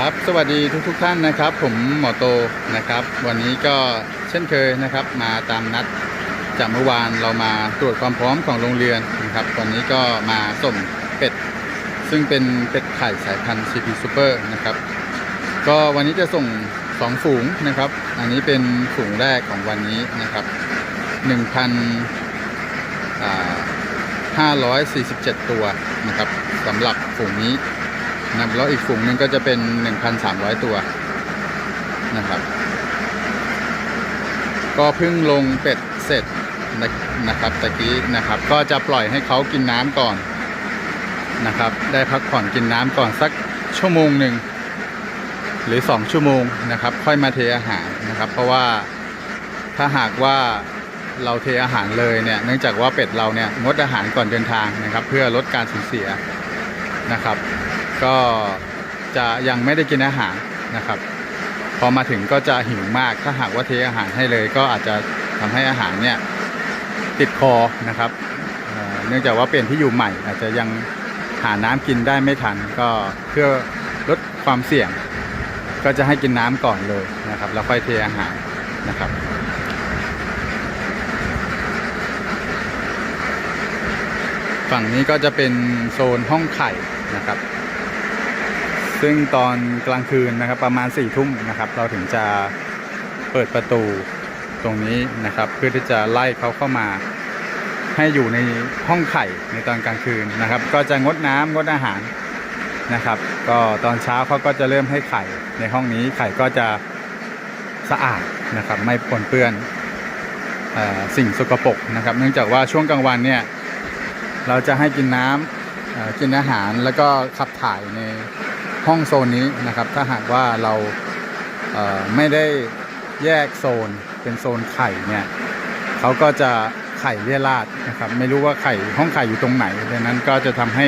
ครับสวัสดีทุกทท่านนะครับ ผมหมอโตนะครับ วันนี้ก็เช่นเคยนะครับ มาตามนัดจากเมื่อวานเรามาตรวจความพร้อมของโรงเรียนนะครับ วันนี้ก็มาส่งเป็ด ซึ่งเป็นเป็ดไข่สายพันธุ์ CP Super นะครับ ก็วันนี้จะส่ง2ฝูงนะครับ อันนี้เป็นฝูงแรกของวันนี้นะครับ1,547 ตัวนะครับสำหรับฝูงนี้ นะครับแล้วอีกฝูงหนึงก็จะเป็น 1,300 ตัวนะครับ ก็เพิ่งลงเป็ดเสร็จนะนะครับตะกี้นะครับ ก็จะปล่อยให้เขากินน้ำก่อนนะครับ ได้พักผ่อนกินน้ำก่อนสักชั่วโมงหนึ่งหรือ 2 ชั่วโมงนะครับ ค่อยมาเทอาหารนะครับ เพราะว่าถ้าหากว่าเราเทอาหารเลยเนี่ยเนื่องจากว่าเป็ดเราเนี่ยงดอาหารก่อนเดินทางนะครับ เพื่อลดการสูญเสียนะครับ ก็จะยังไม่ได้กินอาหารนะครับ พอมาถึงก็จะหิวมากถ้าหากว่าเทอาหารให้เลยก็อาจจะทำให้อาหารเนี่ยติดคอนะครับเอ่อเนื่องจากว่าเป็นที่อยู่ใหม่ อาจจะยังหาน้ำกินได้ไม่ทัน ก็เพื่อลดความเสี่ยง ก็จะให้กินน้ำก่อนเลยนะครับ แล้วค่อยเทอาหารนะครับฝั่งนี้ก็จะเป็นโซนห้องไข่นะครับ ซึ่งตอนกลางคืนนะครับประมาณ4ี่ทุ่มนะครับ เราถึงจะเปิดประตูตรงนี้นะครับ เพื่อที่จะไล่เขาเข้ามาให้อยู่ในห้องไข่ในตอนกลางคืนนะครับ ก็จะงดน้ำงดอาหารนะครับ ก็ตอนเช้าเขาก็จะเริ่มให้ไข่ในห้องนี้ไข่ก็จะสะอาดนะครับ ไม่ปนเปื้อนอสิ่งสกปรกนะครับ เนื่องจากว่าช่วงกลางวันเนี่ยเราจะให้กินน้ำเอ่อกินอาหารแล้วก็ขับถ่ายใน ห้องโซนนี้นะครับ ถ้าหากว่าเราเไม่ได้แยกโซนเป็นโซนไข่เนี่ยเขาก็จะไข่เลี่ยราดนะครับ ไม่รู้ว่าไข่ห้องไข่อยู่ตรงไหนดังนั้นก็จะทำให้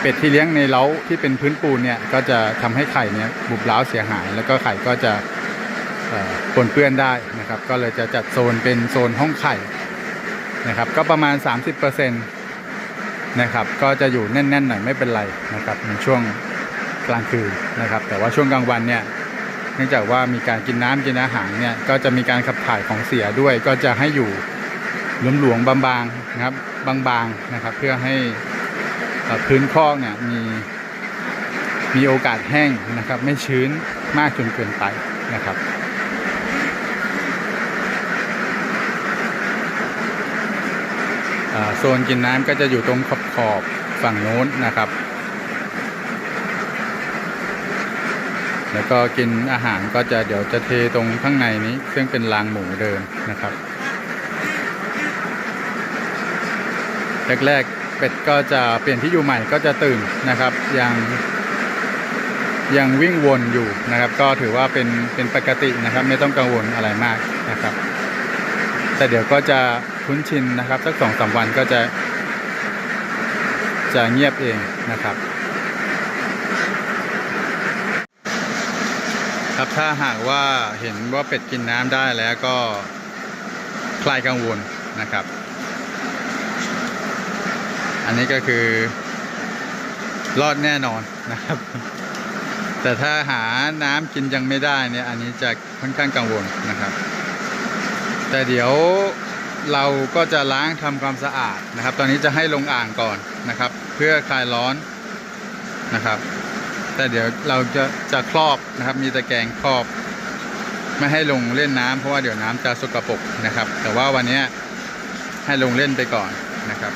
เป็ดที่เลี้ยงในเล้าที่เป็นพื้นปูนเนี่ยก็จะทำให้ไข่เนี่ยบุบเล้าเสียหาย แล้วก็ไข่ก็จะปนเปื้อนได้นะครับ ก็เลยจะจัดโซนเป็นโซนห้องไข่นะครับ ก็ประมาณ 30% นะครับ ก็จะอยู่แน่นๆหน่อยไม่เป็นไรนะครับในช่วงกลางคืนนะครับ แต่ว่าช่วงกลางวันเนี่ยเนื่องจากว่ามีการกินน้ำกินอาหารเนี่ยก็จะมีการขับถ่ายของเสียด้วย ก็จะให้อยู่หลวมๆบางๆนะครับบางๆนะครับ เพื่อให้พื้นคอกเนี่ยมีมีโอกาสแห้งนะครับ ไม่ชื้นมากจนเกินไปนะครับ อ่า โซนกินน้ำก็จะอยู่ตรงขอบขอบฝั่งโน้นนะครับ แล้วก็กินอาหารก็จะเดี๋ยวจะเทตรงข้างในนี้ ซึ่งเป็นรางหมูเดิมนะครับแรกๆเป็ดก็จะเปลี่ยนที่อยู่ใหม่ก็จะตื่นนะครับ ยังยังวิ่งวนอยู่นะครับ ก็ถือว่าเป็นเป็นปกตินะครับ ไม่ต้องกังวลอะไรมากนะครับ แต่เดี๋ยวก็จะ คุ้นชินนะครับ สักสองสามวันก็จะ จะเงียบเองนะครับ ครับถ้าหากว่าเห็นว่าเป็ดกินน้ำได้แล้วก็คลายกังวลนะครับ อันนี้ก็คือ รอดแน่นอนนะครับ แต่ถ้าหาน้ำกินยังไม่ได้เนี่ย อันนี้จะค่อนข้างกังวลนะครับ แต่เดี๋ยว เราก็จะล้างทำความสะอาดนะครับ ตอนนี้จะให้ลงอ่างก่อนนะครับ เพื่อคลายร้อนนะครับ แต่เดี๋ยวเราจะจะครอบนะครับ มีตะแกรงครอบ ไม่ให้ลงเล่นน้ำเพราะว่าเดี๋ยวน้ำจะสกปรกนะครับ แต่ว่าวันนี้ให้ลงเล่นไปก่อนนะครับ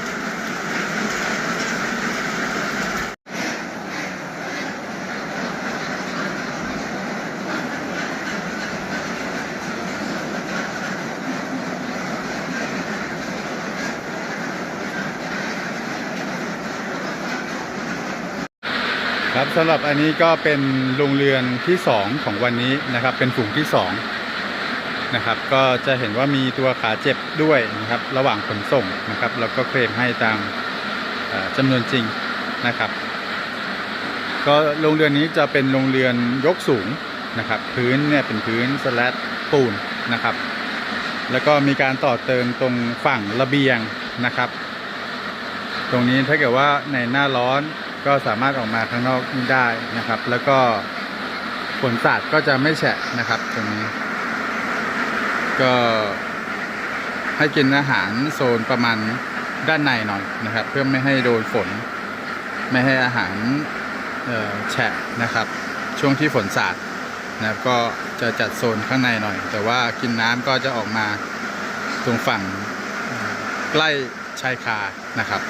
ครับสำหรับอันนี้ก็เป็นโรงเรือนที่ 2 ของวันนี้นะครับ เป็นฝูงที่2นะครับ ก็จะเห็นว่ามีตัวขาเจ็บด้วยนะครับ ระหว่างขนส่งนะครับ แล้วก็เคลมให้ตามจำนวนจริงนะครับ ก็โรงเรือนนี้จะเป็นโรงเรือนยกสูงนะครับ พื้นเนี่ยเป็นพื้นสแลตปูนนะครับ แล้วก็มีการต่อเติมตรงฝั่งระเบียงนะครับ ตรงนี้ถ้าเกิดว่าในหน้าร้อน ก็สามารถออกมาข้างนอกได้นะครับ แล้วก็ฝนสาดก็จะไม่แฉะนะครับตรงนี้ ก็ให้กินอาหารโซนประมาณด้านในหน่อยนะครับ เพื่อไม่ให้โดนฝน ไม่ให้อาหารแฉะนะครับ ช่วงที่ฝนสาดนะครับก็จะจัดโซนข้างในหน่อย แต่ว่ากินน้ำก็จะออกมาตรงฝั่งใกล้ชายคานะครับ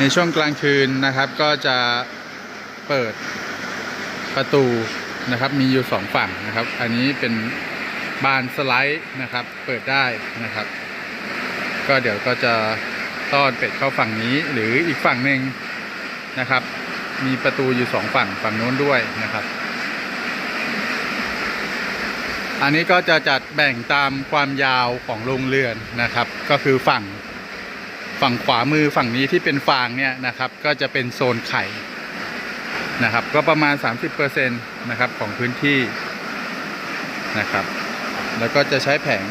ในช่วงกลางคืนนะครับก็จะเปิดประตูนะครับ มีอยู่สองฝั่งนะครับ อันนี้เป็นบานสไลด์นะครับ เปิดได้นะครับ ก็เดี๋ยวก็จะต้อนเป็ดเข้าฝั่งนี้หรืออีกฝั่งหนึ่งนะครับ มีประตูอยู่สองฝั่งฝั่งโน้นด้วยนะครับ อันนี้ก็จะจัดแบ่งตามความยาวของโรงเรือนนะครับ ก็คือฝั่ง ฝั่งขวามือฝั่งนี้ที่เป็นฟางเนี่ยนะครับ ก็จะเป็นโซนไข่นะครับ ก็ประมาณ 30%นะครับของพื้นที่นะครับ แล้วก็จะใช้แผง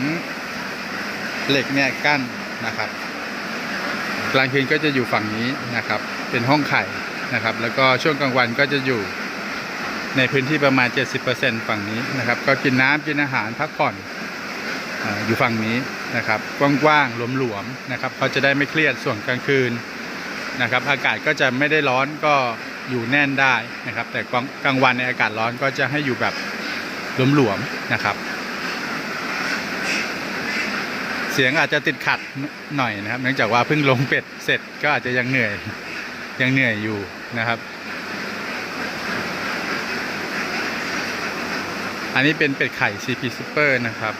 เหล็กเนี่ยกั้นนะครับ กลางคืนก็จะอยู่ฝั่งนี้นะครับ เป็นห้องไข่นะครับ แล้วก็ช่วงกลางวันก็จะอยู่ในพื้นที่ประมาณ 70%ฝั่งนี้นะครับ ก็กินน้ำกินอาหารพักผ่อนออยู่ฝั่งนี้ นะครับกว้างๆหลวมๆนะครับเขาจะได้ไม่เครียดส่วนกลางคืนนะครับ อากาศก็จะไม่ได้ร้อนก็อยู่แน่นได้นะครับ แต่กลางกลางวันในอากาศร้อนก็จะให้อยู่แบบหลวมๆนะครับ เสียงอาจจะติดขัดหน่อยนะครับ เนื่องจากว่าเพิ่งลงเป็ดเสร็จก็อาจจะยังเหนื่อยยังเหนื่อยอยู่นะครับอันนี้เป็นเป็ดไข่ CP Super นะครับ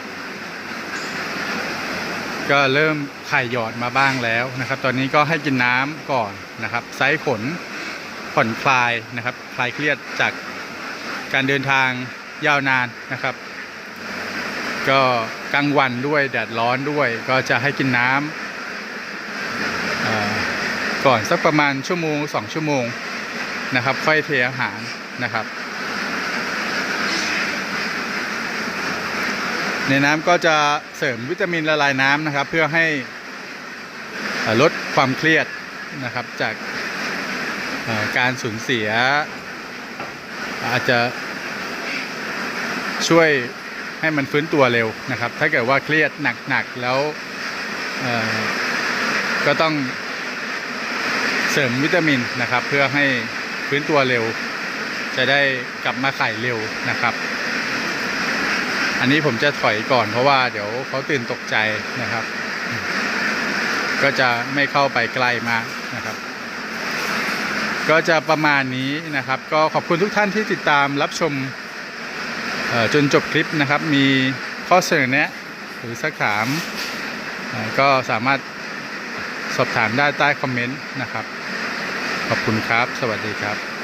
ก็เริ่มไข่หยอดมาบ้างแล้วนะครับ ตอนนี้ก็ให้กินน้ำก่อนนะครับ ไซส์ขนผ่อนคลายนะครับ คลายเครียดจากการเดินทางยาวนานนะครับ ก็กลางวันด้วยแดดร้อนด้วย ก็จะให้กินน้ำเอ่อก่อนสักประมาณชั่วโมงสองชั่วโมงนะครับ ค่อยเทอาหารนะครับ ในน้ำก็จะเสริมวิตามินละลายน้ำนะครับ เพื่อให้ลดความเครียดนะครับจากการสูญเสีย อาจจะช่วยให้มันฟื้นตัวเร็วนะครับ ถ้าเกิดว่าเครียดหนักๆแล้วก็ต้องเสริมวิตามินนะครับ เพื่อให้ฟื้นตัวเร็ว จะได้กลับมาไข่เร็วนะครับ อันนี้ผมจะถอยก่อนเพราะว่าเดี๋ยวเขาตื่นตกใจนะครับ ก็จะไม่เข้าไปใกล้มากนะครับ ก็จะประมาณนี้นะครับ ก็ขอบคุณทุกท่านที่ติดตามรับชมจนจบคลิปนะครับ มีข้อเสนอแนะหรือสักถาม ก็สามารถสอบถามได้ใต้คอมเมนต์นะครับ ขอบคุณครับ สวัสดีครับ